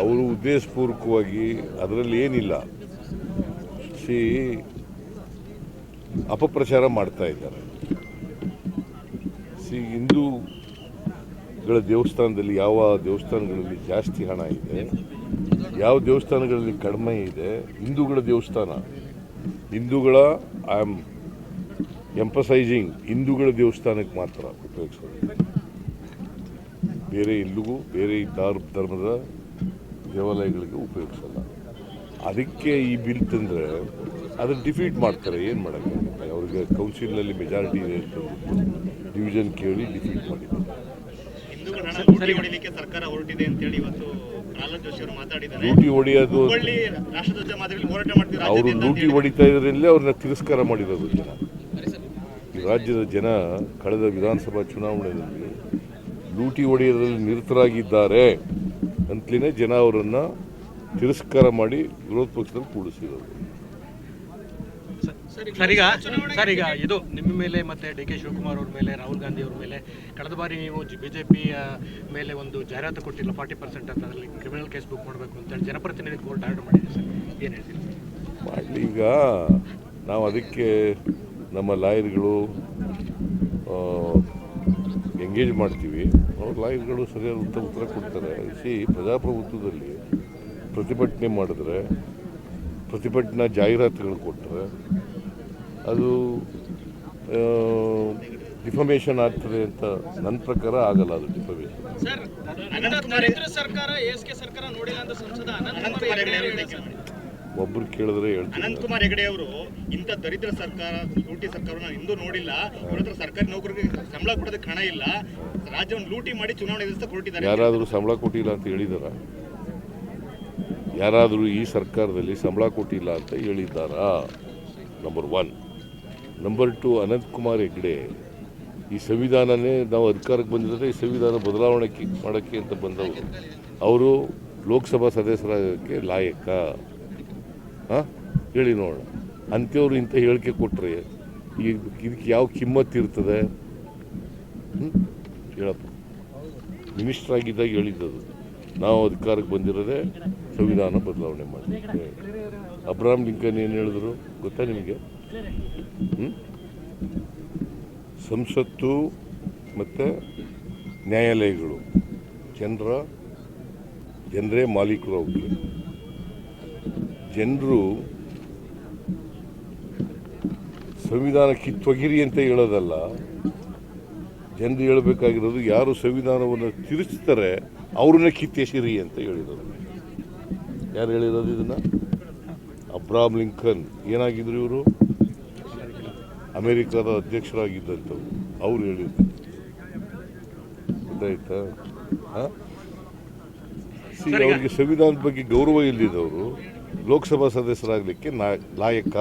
ಅವರು ಉದ್ದೇಶಪೂರ್ವಕವಾಗಿ ಅದರಲ್ಲಿ ಏನಿಲ್ಲ. ಸಿ ಅಪಪ್ರಚಾರ ಮಾಡ್ತಾ ಇದ್ದಾರೆ. ಸಿ ಹಿಂದೂಗಳ ದೇವಸ್ಥಾನದಲ್ಲಿ ಯಾವ ದೇವಸ್ಥಾನಗಳಲ್ಲಿ ಜಾಸ್ತಿ ಹಣ ಇದೆ, ಯಾವ ದೇವಸ್ಥಾನಗಳಲ್ಲಿ ಕಡಿಮೆ ಇದೆ, ಹಿಂದೂಗಳ ದೇವಸ್ಥಾನ. ಹಿಂದೂಗಳ ಐ ಆಮ್ ಎಂಪಸೈಸಿಂಗ್ ಹಿಂದೂಗಳ ದೇವಸ್ಥಾನಕ್ಕೆ ಮಾತ್ರ ಉಪಯೋಗಿಸೋದು ಬೇರೆ ಎಲ್ಲಿಗೂ ಬೇರೆ ಧಾರ್ ಧರ್ಮದ ದೇವಾಲಯಗಳಿಗೆ ಉಪಯೋಗಿಸಲ್ಲ. ಅದಕ್ಕೆ ಈ ಬಿಲ್ ತಂದರೆ ಅದನ್ನು ಡಿಫೀಟ್ ಮಾಡ್ತಾರೆ ಏನು ಮಾಡೋಕ್ಕಾಗುತ್ತೆ ಅವ್ರಿಗೆ ಕೌನ್ಸಿಲ್ನಲ್ಲಿ ಮೆಜಾರಿಟಿ ಇದೆ ಅಂತ ಡಿವಿಷನ್ ಕೇಳಿ ಡಿಫೀಟ್ ಮಾಡಿದ್ದಾರೆ. ಲೂಟಿ ಹೊಡಿಲಿಕ್ಕೆ ಸರ್ಕಾರ ಹೊರಟಿದೆ ಅಂತ ಹೇಳಿ ಇವತ್ತು ಪ್ರಹ್ಲಾದ್ ಜೋಶಿ ಅವರು ಮಾತಾಡಿದ್ದಾರೆ. ಲೂಟಿ ಹೊಡೆಯೋದು ಅವರು ಲೂಟಿ. ಹೊಡಿತಾ ಇದ್ರಲ್ಲಿ ಅವ್ರನ್ನ ತಿರಸ್ಕಾರ ಮಾಡಿರೋದು ಜನ. ಈ ರಾಜ್ಯದ ಜನ ಕಳೆದ ವಿಧಾನಸಭಾ ಚುನಾವಣೆಯಲ್ಲಿ ಲೂಟಿ ಹೊಡೆಯೋದ್ರಲ್ಲಿ ನಿರತರಾಗಿದ್ದಾರೆ ಅಂತಲೇ ಜನ ಅವರನ್ನು ತಿರಸ್ಕಾರ ಮಾಡಿ ವಿರೋಧ ಪಕ್ಷದಲ್ಲಿ ಕೂಡಿಸಿರೋದು. ಸರ್ ಈಗ ಸರ್ ಈಗ ಇದು ನಿಮ್ಮ ಮೇಲೆ ಮತ್ತೆ ಡಿ ಕೆ ಶಿವಕುಮಾರ್ ಅವ್ರ ಮೇಲೆ ರಾಹುಲ್ ಗಾಂಧಿ ಅವ್ರ ಮೇಲೆ ಕಳೆದ ಬಾರಿ ನೀವು ಬಿಜೆಪಿ ಮೇಲೆ ಒಂದು ಜಾಹೀರಾತು ಕೊಟ್ಟಿಲ್ಲ ಫಾರ್ಟಿ ಪರ್ಸೆಂಟ್ ಅಂತ ಅದರಲ್ಲಿ ಕ್ರಿಮಿನಲ್ ಕೇಸ್ ಬುಕ್ ಮಾಡಬೇಕು ಅಂತೇಳಿ ಜನಪ್ರತಿನಿಧಿ ಕೋರ್ಟ್ ಆರ್ಡರ್ ಮಾಡಿದೆ ಸರ್. ಏನು ಹೇಳ್ತೀರಿ? ಮಾಡಲಿ ಈಗ. ನಾವು ಅದಕ್ಕೆ ನಮ್ಮ ಲಾಯರ್ಗಳು ಎಂಗೇಜ್ ಮಾಡ್ತೀವಿ. ಅವ್ರ ಲಾಯರ್ಗಳು ಸರಿಯಾದ ಉತ್ತರ ಉತ್ತರ ಕೊಡ್ತಾರೆ. ಸಿ, ಪ್ರಜಾಪ್ರಭುತ್ವದಲ್ಲಿ ಪ್ರತಿಭಟನೆ ಮಾಡಿದ್ರೆ, ಪ್ರತಿಭಟನಾ ಜಾಹೀರಾತುಗಳು ಕೊಟ್ಟರೆ ಅದು ಡಿಫಮೇಷನ್ ಆಗ್ತದೆ ಅಂತ ನನ್ನ ಪ್ರಕಾರ ಆಗಲ್ಲ ಅದು ಡಿಫಮೇಷನ್. ಸರ್ಕಾರ ಸರ್ಕಾರ ಒಬ್ರು ಕೇಳಿದ್ರೆ ಹೇಳ್ತೀನಿ ಅನಂತ್ ಕುಮಾರ್ ಹೆಗಡೆ ಅವರು ಇಂಥ ದರಿದ್ರ ಸರ್ಕಾರ ಲೂಟಿ ಸರ್ಕಾರವನ್ನು ಇಂದು ನೋಡಿಲ್ಲ. ಅವರತ್ರ ಹತ್ರ ಸರ್ಕಾರಿ ನೌಕರಿಗೆ ಸಂಬಳ ಕೊಡೋದಕ್ಕೆ ಹಣ ಇಲ್ಲ. ರಾಜ್ಯವನ್ನು ಲೂಟಿ ಮಾಡಿ ಚುನಾವಣೆ ಎದುರಿಸ್ತಾ ಕೊಟ್ಟಿದ್ದಾರೆ. ಯಾರಾದರೂ ಸಂಬಳ ಕೊಟ್ಟಿಲ್ಲ ಅಂತ ಹೇಳಿದಾರ? ಯಾರಾದರೂ ಈ ಸರ್ಕಾರದಲ್ಲಿ ಸಂಬಳ ಕೊಟ್ಟಿಲ್ಲ ಅಂತ ಹೇಳಿದ್ದಾರಾ? Number one number two Ananthkumar Hegde ಈ ಸಂವಿಧಾನನೇ ನಾವು ಅಧಿಕಾರಕ್ಕೆ ಬಂದಿದ್ರೆ ಈ ಸಂವಿಧಾನ ಬದಲಾವಣೆ ಮಾಡೋಕ್ಕೆ ಅಂತ ಬಂದವರು. ಅವರು ಲೋಕಸಭಾ ಸದಸ್ಯರಾಗಕ್ಕೆ ಲಾಯಕ. ಹೇಳಿ ನೋಡೋಣ. ಅಂಥವ್ರು ಇಂಥ ಹೇಳಿಕೆ ಕೊಟ್ಟರೆ ಈ ಇದಕ್ಕೆ ಯಾವ ಕಿಮ್ಮತ್ತು ಇರ್ತದೆ? ಹ್ಞೂ ಹೇಳಪ್ಪ. ಮಿನಿಸ್ಟರ್ ಆಗಿದ್ದಾಗ ಹೇಳಿದ್ದದು. ನಾವು ಅಧಿಕಾರಕ್ಕೆ ಬಂದಿರೋದೆ ಸಂವಿಧಾನ ಬದಲಾವಣೆ ಮಾಡಿ ಅಬ್ರಾಹಂ ಲಿಂಕನ್ ಏನು ಹೇಳಿದ್ರು? ಗೊತ್ತಾ ನಿಮಗೆ? ಸಂಸತ್ತು ಮತ್ತು ನ್ಯಾಯಾಲಯಗಳು. ಜನರ ಜನರೇ ಮಾಲೀಕರು ಅವಕ್ಕೆ ಜನರು ಸಂವಿಧಾನ ಕಿತ್ತೊಗಿರಿ ಅಂತ ಹೇಳೋದಲ್ಲ ಜನರು ಹೇಳಬೇಕಾಗಿರೋದು ಯಾರು ಸಂವಿಧಾನವನ್ನು ತಿರುಚ್ತಾರೆ ಅವ್ರನ್ನ ಕಿತ್ತೆಸಿರಿ ಅಂತ ಹೇಳಿರೋದು. ಯಾರು ಹೇಳಿರೋದು ಇದನ್ನ? ಅಬ್ರಾಮ್ ಲಿಂಕನ್. ಏನಾಗಿದ್ರು ಇವರು? ಅಮೆರಿಕದ ಅಧ್ಯಕ್ಷರಾಗಿದ್ದಂಥವ್ರು. ಅವ್ರು ಹೇಳಿದ್ರು. ಗೊತ್ತಾಯ್ತಾ? ಹಾಂ? ಅವ್ರಿಗೆ ಸಂವಿಧಾನದ ಬಗ್ಗೆ ಗೌರವ ಇಲ್ಲದಿದ್ದವರು ಲೋಕಸಭಾ ಸದಸ್ಯರಾಗಲಿಕ್ಕೆ ನಾ ಲಾಯಕ